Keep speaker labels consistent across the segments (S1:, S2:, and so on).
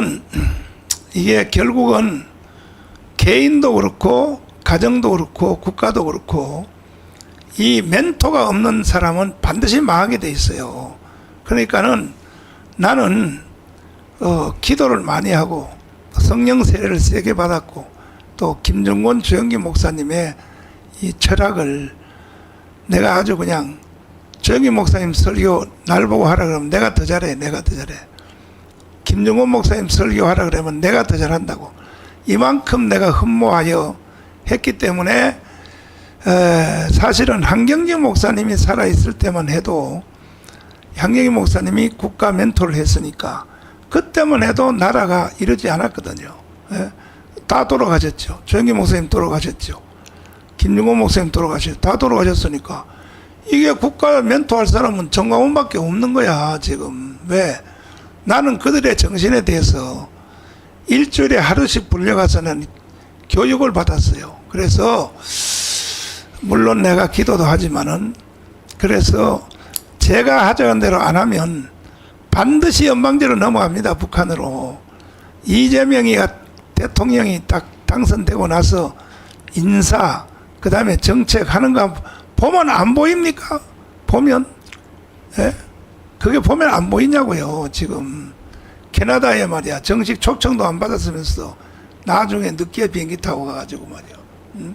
S1: 나는 이게 결국은 개인도 그렇고 가정도 그렇고 국가도 그렇고 이 멘토가 없는 사람은 반드시 망하게 돼 있어요. 그러니까는 나는 어, 기도를 많이 하고 성령 세례를 세게 받았고 또 김정곤 주영기 목사님의 이 철학을 내가 아주 그냥 주영기 목사님 설교 날 보고 하라 그러면 내가 더 잘해 내가 더 잘해 김정곤 목사님 설교하라 그러면 내가 더 잘한다고 이만큼 내가 흠모하여 했기 때문에 에, 사실은 한경지 목사님이 살아있을 때만 해도 한경지 목사님이 국가 멘토를 했으니까 그때만 해도 나라가 이러지 않았거든요. 예? 다 돌아가셨죠. 조영기 목사님 돌아가셨죠. 김용호 목사님 돌아가셨죠. 다 돌아가셨으니까 이게 국가 멘토할 사람은 정광훈밖에 없는 거야 지금 왜? 나는 그들의 정신에 대해서 일주일에 하루씩 불려가서는 교육을 받았어요. 그래서 물론 내가 기도도 하지만은 그래서 제가 하자는 대로 안 하면 반드시 연방제로 넘어갑니다. 북한으로. 이재명이 대통령이 딱 당선되고 나서 인사 그 다음에 정책 하는 거 보면 안 보입니까? 보면 예? 그게 보면 안 보이냐고요. 지금 캐나다에 말이야 정식 초청도 안 받았으면서 나중에 늦게 비행기 타고 가가지고 말이야. 응?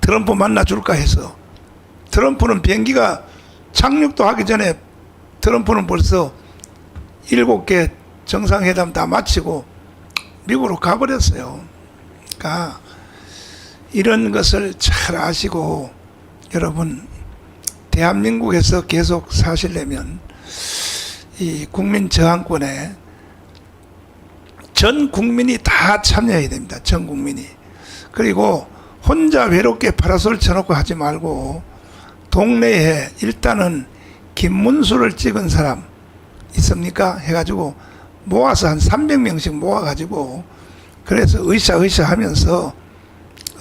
S1: 트럼프 만나줄까 해서 트럼프는 비행기가 착륙도 하기 전에 트럼프는 벌써 일곱 개 정상회담 다 마치고 미국으로 가버렸어요. 그러니까 이런 것을 잘 아시고 여러분 대한민국에서 계속 사시려면 이 국민 저항권에 전 국민이 다 참여해야 됩니다. 전 국민이. 그리고 혼자 외롭게 파라솔 쳐놓고 하지 말고 동네에 일단은 김문수를 찍은 사람 있습니까? 해가지고 모아서 한 300명씩 모아가지고 그래서 으쌰으쌰 하면서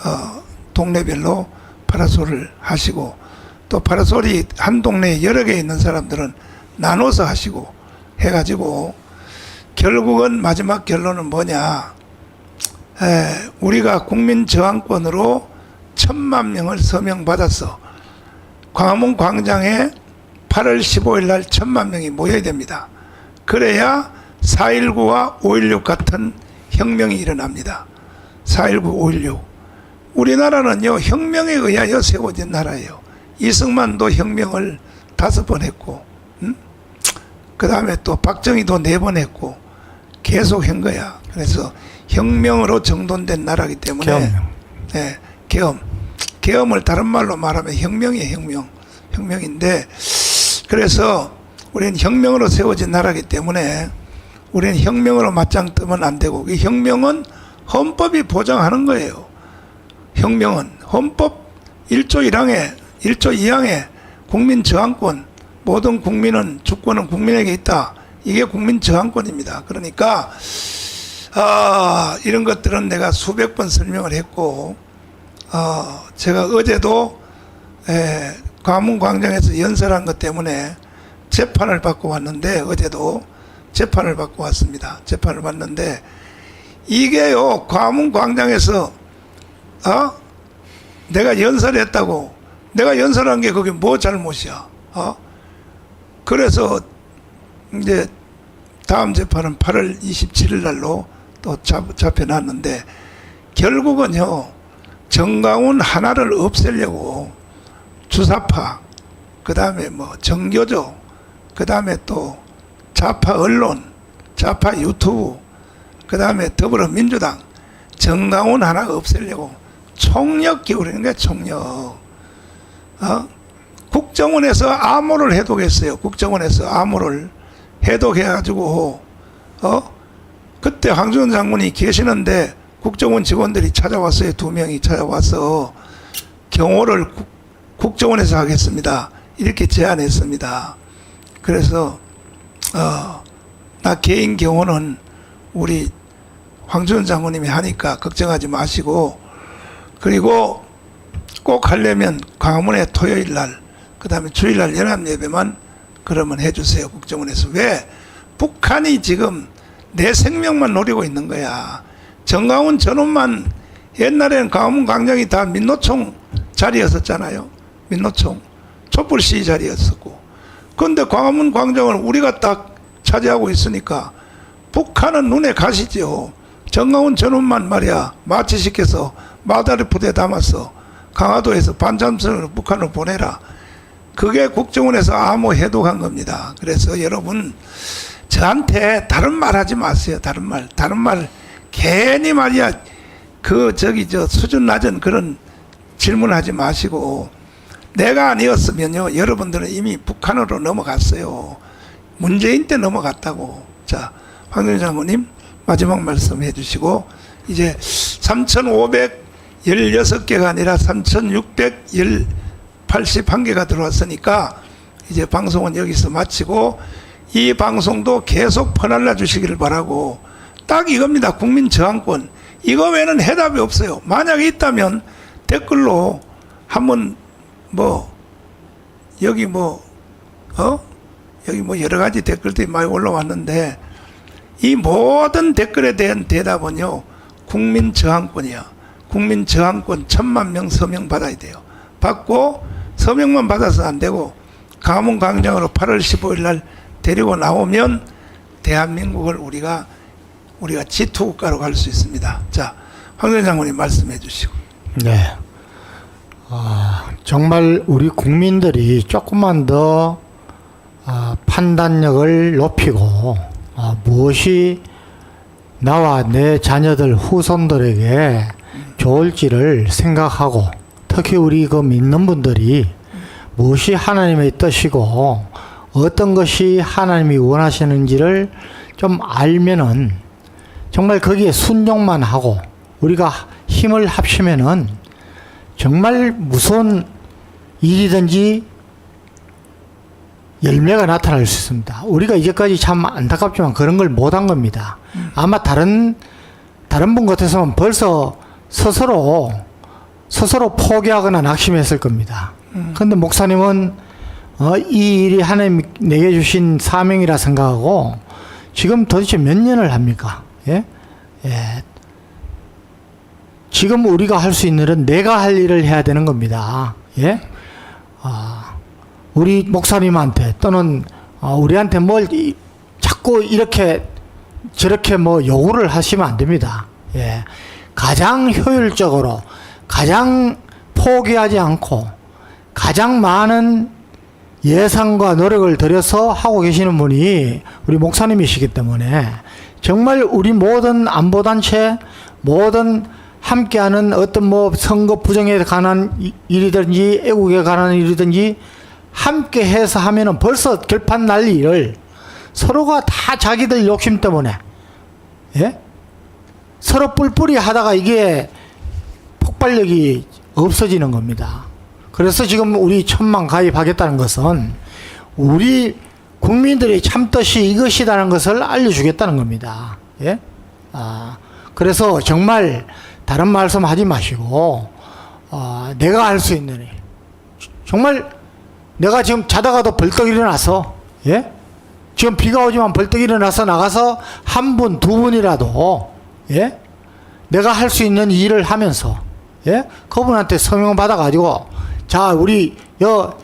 S1: 어, 동네별로 파라솔을 하시고 또 파라솔이 한 동네에 여러 개 있는 사람들은 나눠서 하시고 해가지고 결국은 마지막 결론은 뭐냐 에, 우리가 국민 저항권으로 천만 명을 서명받아서 광화문 광장에 8월 15일 날 천만 명이 모여야 됩니다. 그래야 4.19와 5.16 같은 혁명이 일어납니다. 4.19, 5.16. 우리나라는요, 혁명에 의하여 세워진 나라예요. 이승만도 혁명을 다섯 번 했고, 음? 그 다음에 또 박정희도 네 번 했고, 계속 한 거야. 그래서 혁명으로 정돈된 나라기 때문에,
S2: 계엄.
S1: 네, 계엄. 계엄을 다른 말로 말하면 혁명이에요, 혁명. 혁명인데, 그래서 우리는 혁명으로 세워진 나라기 때문에 우리는 혁명으로 맞짱 뜨면 안 되고 이 혁명은 헌법이 보장하는 거예요. 혁명은 헌법 1조 1항에 1조 2항에 국민 저항권 모든 국민은 주권은 국민에게 있다. 이게 국민 저항권입니다. 그러니까 아, 이런 것들은 내가 수백 번 설명을 했고 어, 제가 어제도 에, 광문 광장에서 연설한 것 때문에 재판을 받고 왔는데 어제도 재판을 받고 왔습니다. 재판을 받는데 이게요 광문 광장에서 어 내가 연설했다고 내가 연설한 게 그게 뭐 잘못이야 어 그래서 이제 다음 재판은 8월 27일 날로 또 잡, 잡혀놨는데 결국은요 정강훈 하나를 없애려고 주사파, 그 다음에 뭐 정교조, 그 다음에 또 좌파 언론, 좌파 유튜브, 그 다음에 더불어민주당, 정강훈 하나 없애려고 총력 기울이는 게 총력. 어? 국정원에서 암호를 해독했어요. 국정원에서 암호를 해독해가지고, 어? 그때 황준원 장군이 계시는데 국정원 직원들이 찾아왔어요. 두 명이 찾아와서 경호를 국- 국정원에서 하겠습니다. 이렇게 제안했습니다. 그래서 어, 나 개인 경호는 우리 황준원 장군님이 하니까 걱정하지 마시고 그리고 꼭 하려면 광화문에 토요일 날 그 다음에 주일 날 연합 예배만 그러면 해주세요 국정원에서 왜 북한이 지금 내 생명만 노리고 있는 거야. 정강훈 전원만 옛날에는 강화문 광장이 다 민노총 자리였었잖아요. 민노총 촛불 시위 자리였었고. 그런데 광화문 광장을 우리가 딱 차지하고 있으니까 북한은 눈에 가시죠. 정강훈 전원만 말이야 마취시켜서 마다리 부대 담아서 강화도에서 반잠수를 북한으로 보내라. 그게 국정원에서 암호 해독한 겁니다. 그래서 여러분 저한테 다른 말 하지 마세요. 다른 말, 다른 말 괜히 말이야 그 저기 저 수준 낮은 그런 질문하지 마시고 내가 아니었으면요 여러분들은 이미 북한으로 넘어갔어요. 문재인 때 넘어갔다고. 자, 황교안 장모님 마지막 말씀 해 주시고 이제 3,516개가 아니라 3,681개가 들어왔으니까 이제 방송은 여기서 마치고 이 방송도 계속 퍼날라 주시기를 바라고 딱 이겁니다. 국민 저항권. 이거 외에는 해답이 없어요. 만약에 있다면 댓글로 한번 뭐 여기 뭐 어? 여기 뭐 여러 가지 댓글들이 많이 올라왔는데 이 모든 댓글에 대한 대답은요 국민 저항권이야 국민 저항권 천만 명 서명 받아야 돼요. 받고 서명만 받아서 안 되고 가문 광장으로 8월 15일 날 데리고 나오면 대한민국을 우리가 우리가 G2 국가로 갈 수 있습니다. 자 황전 장관님 말씀해 주시고.
S2: 네. 아, 정말 우리 국민들이 조금만 더 아, 판단력을 높이고 아, 무엇이 나와 내 자녀들 후손들에게 좋을지를 생각하고 특히 우리 그 믿는 분들이 무엇이 하나님의 뜻이고 어떤 것이 하나님이 원하시는지를 좀 알면은 정말 거기에 순종만 하고 우리가 힘을 합치면은 정말 무서운 일이든지 열매가 나타날 수 있습니다. 우리가 이제까지 참 안타깝지만 그런 걸 못한 겁니다. 아마 다른 다른 분 같아서는 벌써 스스로 스스로 포기하거나 낙심했을 겁니다. 그런데 목사님은 어, 이 일이 하나님 내게 주신 사명이라 생각하고 지금 도대체 몇 년을 합니까? 예? 예. 지금 우리가 할 수 있는 일은 내가 할 일을 해야 되는 겁니다. 예? 아, 우리 목사님한테 또는 어, 우리한테 뭘 이- 자꾸 이렇게 저렇게 뭐 요구를 하시면 안 됩니다. 예. 가장 효율적으로 가장 포기하지 않고 가장 많은 예상과 노력을 들여서 하고 계시는 분이 우리 목사님이시기 때문에 정말 우리 모든 안보단체 모든 함께하는 어떤 뭐 선거 부정에 관한 이- 일이든지 애국에 관한 일이든지 함께 해서 하면은 벌써 결판 날 일을 서로가 다 자기들 욕심 때문에 예? 서로 뿔뿔이 하다가 이게 폭발력이 없어지는 겁니다. 그래서 지금 우리 천만 가입하겠다는 것은 우리 국민들의 참뜻이 이것이라는 것을 알려주겠다는 겁니다. 예? 아, 그래서 정말 다른 말씀 하지 마시고, 어, 내가 할 수 있는 일. 정말 내가 지금 자다가도 벌떡 일어나서, 예? 지금 비가 오지만 벌떡 일어나서 나가서 한 분, 두 분이라도, 예? 내가 할 수 있는 일을 하면서, 예? 그분한테 서명 받아가지고, 자, 우리, 여,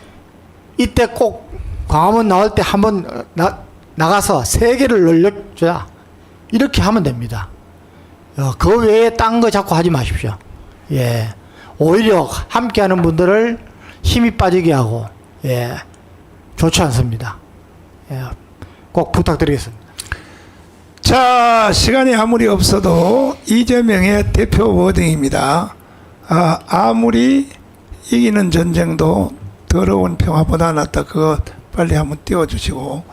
S2: 이때 꼭 광화문 나올 때 한번 나, 나가서 세 개를 늘려줘야. 이렇게 하면 됩니다. 어, 그 외에 딴 거 자꾸 하지 마십시오. 예. 오히려 함께 하는 분들을 힘이 빠지게 하고, 예. 좋지 않습니다. 예. 꼭 부탁드리겠습니다.
S1: 자, 시간이 아무리 없어도 이재명의 대표 워딩입니다. 아, 아무리 이기는 전쟁도 더러운 평화보다 낫다. 그거 빨리 한번 띄워주시고.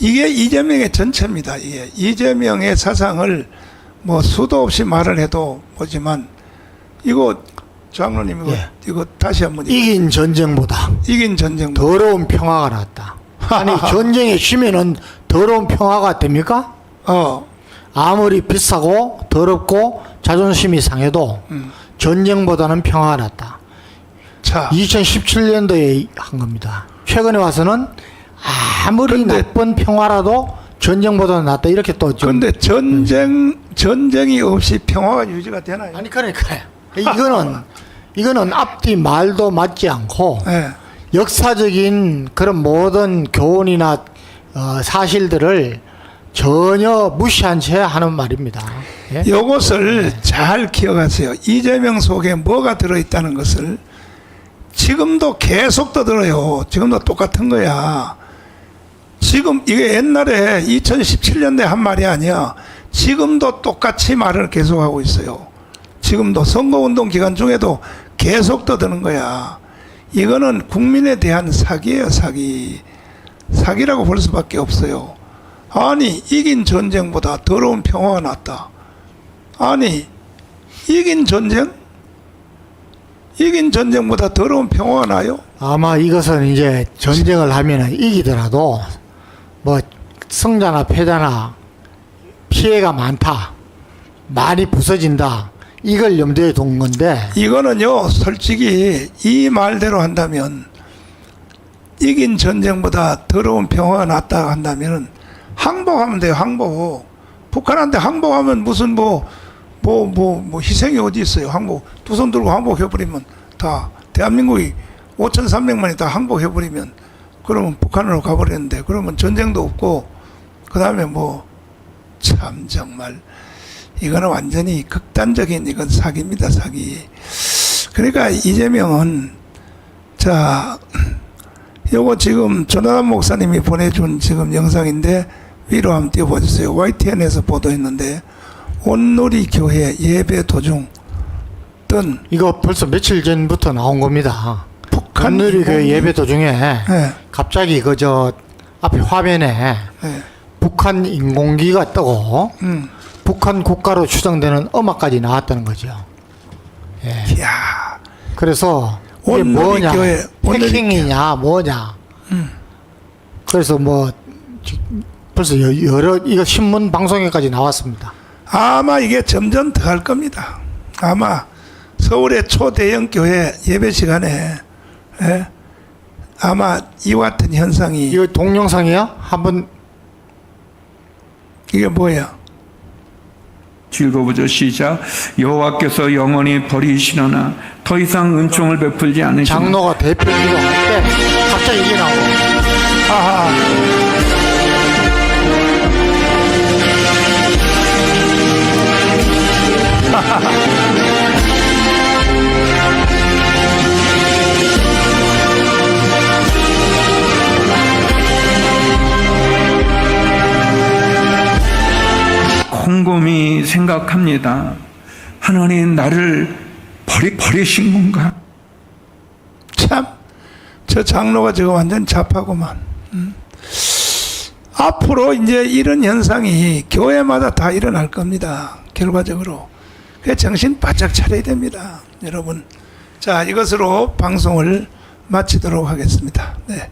S1: 이게 이재명의 전체입니다. 이게 이재명의 사상을 뭐 수도 없이 말을 해도 보지만 이거 장로님 이거
S2: 예.
S1: 이거 다시 한번
S2: 이긴 전쟁보다
S1: 이긴 전쟁
S2: 더러운 평화가 낫다. 아니, 전쟁에 쉬면은 더러운 평화가 됩니까?
S1: 어
S2: 아무리 비싸고 더럽고 자존심이 상해도
S1: 음.
S2: 전쟁보다는 평화가 낫다.
S1: 자
S2: 2017년도에 한 겁니다. 최근에 와서는 아무리
S1: 근데-
S2: 나쁜 평화라도 전쟁보다 낫다 이렇게 또 좀.
S1: 그런데 전쟁 전쟁이 없이 평화가 유지가 되나요?
S2: 아니 그러니까요. 이거는 이거는 앞뒤 말도 맞지 않고
S1: 예.
S2: 역사적인 그런 모든 교훈이나 어, 사실들을 전혀 무시한 채 하는 말입니다. 예?
S1: 이것을 잘 기억하세요. 이재명 속에 뭐가 들어있다는 것을 지금도 계속 떠들어요. 지금도 똑같은 거야. 지금 이게 옛날에 2017년대 한 말이 아니야. 지금도 똑같이 말을 계속하고 있어요. 지금도 선거운동 기간 중에도 계속 떠드는 거야. 이거는 국민에 대한 사기예요, 사기. 사기라고 볼 수밖에 없어요. 아니, 이긴 전쟁보다 더러운 평화가 낫다. 아니, 이긴 전쟁? 이긴 전쟁보다 더러운 평화가 나요?
S2: 아마 이것은 이제 전쟁을 하면은 이기더라도 뭐 승자나 패자나 피해가 많다. 많이 부서진다. 이걸 염두에 둔 건데
S1: 이거는요, 솔직히 이 말대로 한다면 이긴 전쟁보다 더러운 평화가 낫다 한다면 항복하면 돼요, 항복. 북한한테 항복하면 무슨 뭐, 뭐, 뭐, 뭐 희생이 어디 있어요, 항복. 두 손 들고 항복해버리면 다 대한민국이 5,300만이 다 항복해버리면 그러면 북한으로 가버렸는데 그러면 전쟁도 없고 그 다음에 뭐 참 정말 이거는 완전히 극단적인 이건 사기입니다 사기 그러니까 이재명은 자 요거 지금 조나단 목사님이 보내준 지금 영상인데 위로 한번 띄워보세요 YTN에서 보도했는데 온누리 교회 예배 도중 뜬
S2: 이거 벌써 며칠 전부터 나온 겁니다.
S1: 북한
S2: 그
S1: 인공위-
S2: 예배 도중에
S1: 예,
S2: 갑자기 그저 앞에 화면에
S1: 예,
S2: 북한 인공기가 뜨고
S1: 음,
S2: 북한 국가로 추정되는 음악까지 나왔다는 거죠. 예.
S1: 이야
S2: 그래서 이게
S1: 온누리
S2: 뭐냐,
S1: 교회, 온누리
S2: 해킹이냐, 뭐냐.
S1: 음.
S2: 그래서 뭐 지- 벌써 여- 여러 이거 신문 방송에까지 나왔습니다.
S1: 아마 이게 점점 더할 겁니다. 아마 서울의 초대형 교회 예배 시간에 예, 아마 이와 같은 현상이
S2: 이거 동영상이야? 한번
S1: 이게 뭐야?
S3: 즐거워져 시작 여호와께서 영원히 버리시려나 더 이상 은총을 베풀지 않으시나
S2: 장로가 대표 기도 할 때 갑자기 이게 나오고
S1: 아하.
S3: 곰곰이 생각합니다 하나님 나를 버리, 버리신 건가
S1: 참, 저 장로가 지금 완전 잡하고만. 음. 앞으로 이제 이런 현상이 교회마다 다 일어날 겁니다. 결과적으로. 그 정신 바짝 차려야 됩니다. 여러분. 자, 이것으로 방송을 마치도록 하겠습니다. 네.